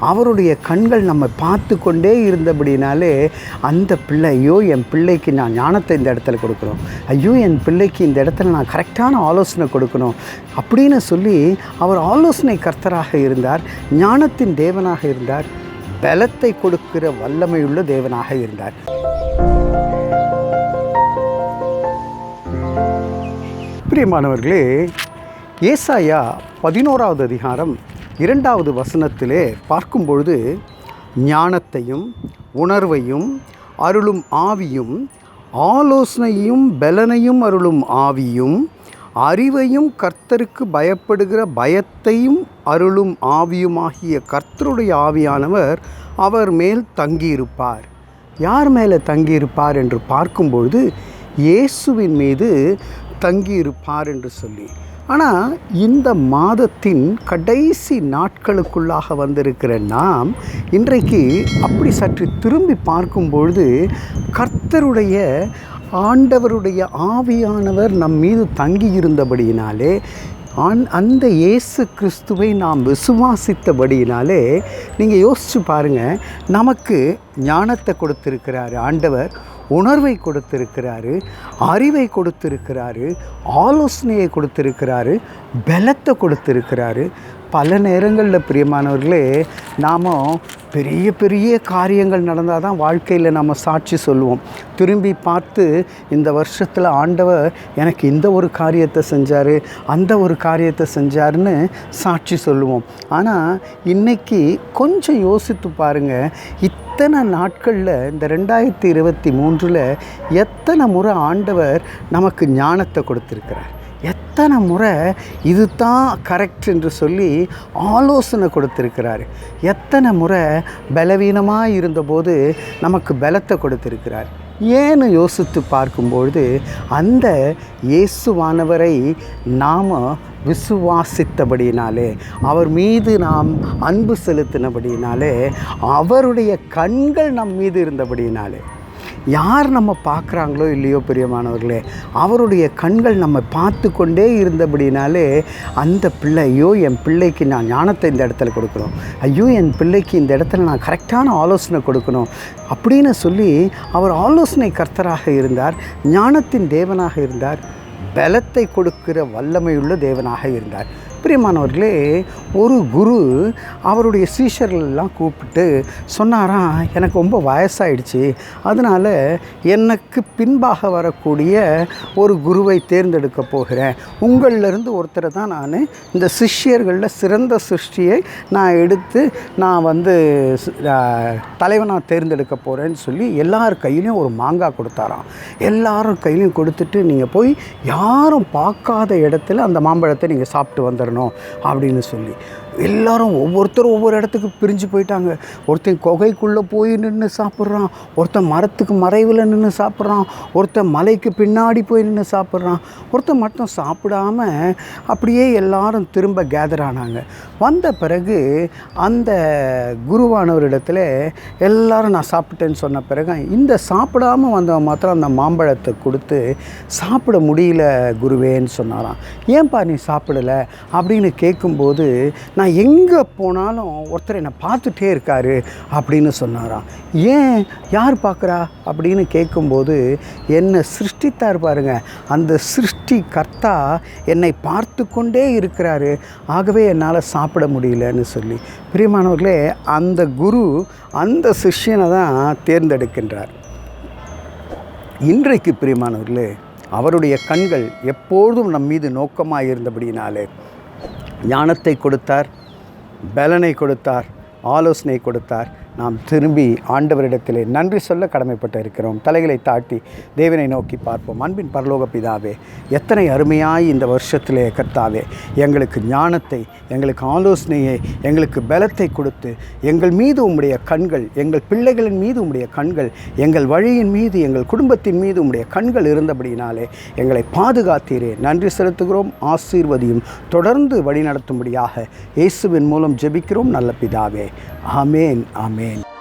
அவருடைய கண்கள் நம்ம பார்த்து கொண்டே இருந்தபடினாலே அந்த பிள்ளை ஐயோ என் பிள்ளைக்கு நான் ஞானத்தை இந்த இடத்துல கொடுக்கணும். ஐயோ என் பிள்ளைக்கு இந்த இடத்துல நான் கரெக்டான ஆலோசனை கொடுக்கணும் அப்படின்னு சொல்லி அவர் ஆலோசனை கர்த்தராக இருந்தார் ஞானத்தின் தேவனாக இருந்தார் பலத்தை கொடுக்கிற வல்லமையுள்ள தேவனாக இருந்தார். பிரியமானவர்களே ஏசாயா பதினோராவது அதிகாரம் இரண்டாவது வசனத்திலே பார்க்கும் பொழுது ஞானத்தையும் உணர்வையும் அருளும் ஆவியும் ஆலோசனையும் பலனையும் அருளும் ஆவியும் அறிவையும் கர்த்தருக்கு பயப்படுகிற பயத்தையும் அருளும் ஆவியுமாகிய கர்த்தருடைய ஆவியானவர் அவர் மேல் தங்கியிருப்பார். யார் மேலே தங்கியிருப்பார் என்று பார்க்கும்பொழுது இயேசுவின் மீது தங்கியிருப்பார் என்று சொல்லி. ஆனால் இந்த மாதத்தின் கடைசி நாட்களுக்குள்ளாக வந்திருக்கிற நாம் இன்றைக்கு அப்படி சற்று திரும்பி பார்க்கும் பொழுது கர்த்தருடைய ஆண்டவருடைய ஆவியானவர் நம் மீது தங்கி இருந்தபடியினாலே ஆன் அந்த இயேசு கிறிஸ்துவை நாம் விசுவாசித்தபடியினாலே நீங்கள் யோசித்து பாருங்கள் நமக்கு ஞானத்தை கொடுத்திருக்கிறாரு ஆண்டவர். உணர்வை கொடுத்திருக்கிறாரு அறிவை கொடுத்திருக்கிறாரு ஆலோசனையை கொடுத்திருக்கிறாரு பலத்தை கொடுத்திருக்கிறாரு. பல நேரங்களில் பிரியமானவர்களே நாம் பெரிய பெரிய காரியங்கள் நடந்தால் தான் வாழ்க்கையில் நம்ம சாட்சி சொல்லுவோம். திரும்பி பார்த்து இந்த வருஷத்தில் ஆண்டவர் எனக்கு இந்த ஒரு காரியத்தை செஞ்சார் அந்த ஒரு காரியத்தை செஞ்சாருன்னு சாட்சி சொல்லுவோம். ஆனால் இன்னைக்கு கொஞ்சம் யோசித்து பாருங்கள் எத்தனை நாட்களில் இந்த ரெண்டாயிரத்தி இருபத்தி மூன்றில் எத்தனை முறை ஆண்டவர் நமக்கு ஞானத்தை கொடுத்துருக்கிறார்? எத்தனை முறை இது தான் கரெக்ட் என்று சொல்லி ஆலோசனை கொடுத்துருக்கிறாரு. எத்தனை முறை பலவீனமாக இருந்தபோது நமக்கு பலத்தை கொடுத்துருக்கிறார். ஏன்னு யோசித்து பார்க்கும்பொழுது அந்த இயேசுவானவரை நாம் விசுவாசித்தபடியினாலே அவர் மீது நாம் அன்பு செலுத்தினபடியினாலே அவருடைய கண்கள் நம் மீது இருந்தபடியினாலே. யார் நம்ம பார்க்குறாங்களோ இல்லையோ பிரியமானவர்களே அவருடைய கண்கள் நம்ம பார்த்து கொண்டே இருந்தபடினாலே அந்த பிள்ளை ஐயோ என் பிள்ளைக்கு நான் ஞானத்தை இந்த இடத்துல கொடுக்கணும். ஐயோ என் பிள்ளைக்கு இந்த இடத்துல நான் கரெக்டான ஆலோசனை கொடுக்கணும் அப்படின்னு சொல்லி அவர் ஆலோசனை கர்த்தராக இருந்தார் ஞானத்தின் தேவனாக இருந்தார். பலத்தை கொடுக்கிற வல்லமையுள்ள தேவனாக இருந்தார். பிரியமானவர்களே ஒரு குரு அவருடைய சீஷர்களெல்லாம் கூப்பிட்டு சொன்னாராம் எனக்கு ரொம்ப வயசாயிடுச்சு. அதனால் எனக்கு பின்பாக வரக்கூடிய ஒரு குருவை தேர்ந்தெடுக்க போகிறேன். உங்களிலிருந்து ஒருத்தரை தான் நான் இந்த சிஷ்யர்களில் சிறந்த சிருஷ்டியை நான் எடுத்து நான் வந்து தலைவனாக தேர்ந்தெடுக்க போகிறேன்னு சொல்லி எல்லார் கையிலையும் ஒரு மாங்காய் கொடுத்தாராம். எல்லாரும் கையிலையும் கொடுத்துட்டு நீங்கள் போய் யாரும் பார்க்காத இடத்துல அந்த மாம்பழத்தை நீங்கள் சாப்பிட்டு வந்துடணும் அப்படின்னு சொல்லி. எல்லாரும் ஒவ்வொருத்தரும் ஒவ்வொரு இடத்துக்கு பிரிஞ்சு போயிட்டாங்க. ஒருத்தன் குகைக்குள்ளே போய் நின்று சாப்பிட்றான். ஒருத்தன் மரத்துக்கு மறைவில் நின்று சாப்பிட்றான். ஒருத்தன் மலைக்கு பின்னாடி போய் நின்று சாப்பிட்றான். ஒருத்தன் மட்டும் சாப்பிடாம அப்படியே எல்லாரும் திரும்ப கேதர் ஆனாங்க. வந்த பிறகு அந்த குருவானவரிடத்துல எல்லாரும் நான் சாப்பிட்டேன்னு சொன்ன பிறகு இந்த சாப்பிடாம வந்தவன் மாத்திரம் அந்த மாம்பழத்தை கொடுத்து சாப்பிட முடியல குருவேன்னு சொன்னாராம். ஏன்பா நீ சாப்பிடலை? அப்படின்னு கேட்கும்போது நான் நான் எங்கே போனாலும் ஒருத்தர் என்னை பார்த்துட்டே இருக்காரு அப்படின்னு சொன்னாராம். ஏன் யார் பார்க்குறா? அப்படின்னு கேட்கும்போது என்னை சிருஷ்டித்தார் பாருங்க. அந்த சிருஷ்டி கர்த்தா என்னை பார்த்து கொண்டே இருக்கிறாரு. ஆகவே என்னால் சாப்பிட முடியலன்னு சொல்லி. பிரியமானவர்களே அந்த குரு அந்த சிஷ்யனை தான் தேர்ந்தெடுக்கின்றார். இன்றைக்கு பிரியமானவர்களே அவருடைய கண்கள் எப்பொழுதும் நம் மீது நோக்கமாக இருந்தபடினாலே ஞானத்தை கொடுத்தார் பலனை கொடுத்தார் ஆலோசனை கொடுத்தார். நாம் திரும்பி ஆண்டவரிடத்திலே நன்றி சொல்ல கடமைப்பட்டு இருக்கிறோம். தலைகளை தாட்டி தேவனை நோக்கி பார்ப்போம். அன்பின் பரலோக பிதாவே எத்தனை அருமையாய் இந்த வருஷத்திலே கர்த்தாவே எங்களுக்கு ஞானத்தை எங்களுக்கு ஆலோசனையை எங்களுக்கு பலத்தை கொடுத்து எங்கள் மீது உம்முடைய கண்கள் எங்கள் பிள்ளைகளின் மீது உம்முடைய கண்கள் எங்கள் வழியின் மீது எங்கள் குடும்பத்தின் மீது உம்முடைய கண்கள் இருந்தபடினாலே எங்களை பாதுகாத்தீரே. நன்றி செலுத்துகிறோம். ஆசீர்வதியும் தொடர்ந்து வழிநடத்தும்படியாக இயேசுவின் மூலம் ஜெபிக்கிறோம். நல்ல பிதாவே Amen, Amen.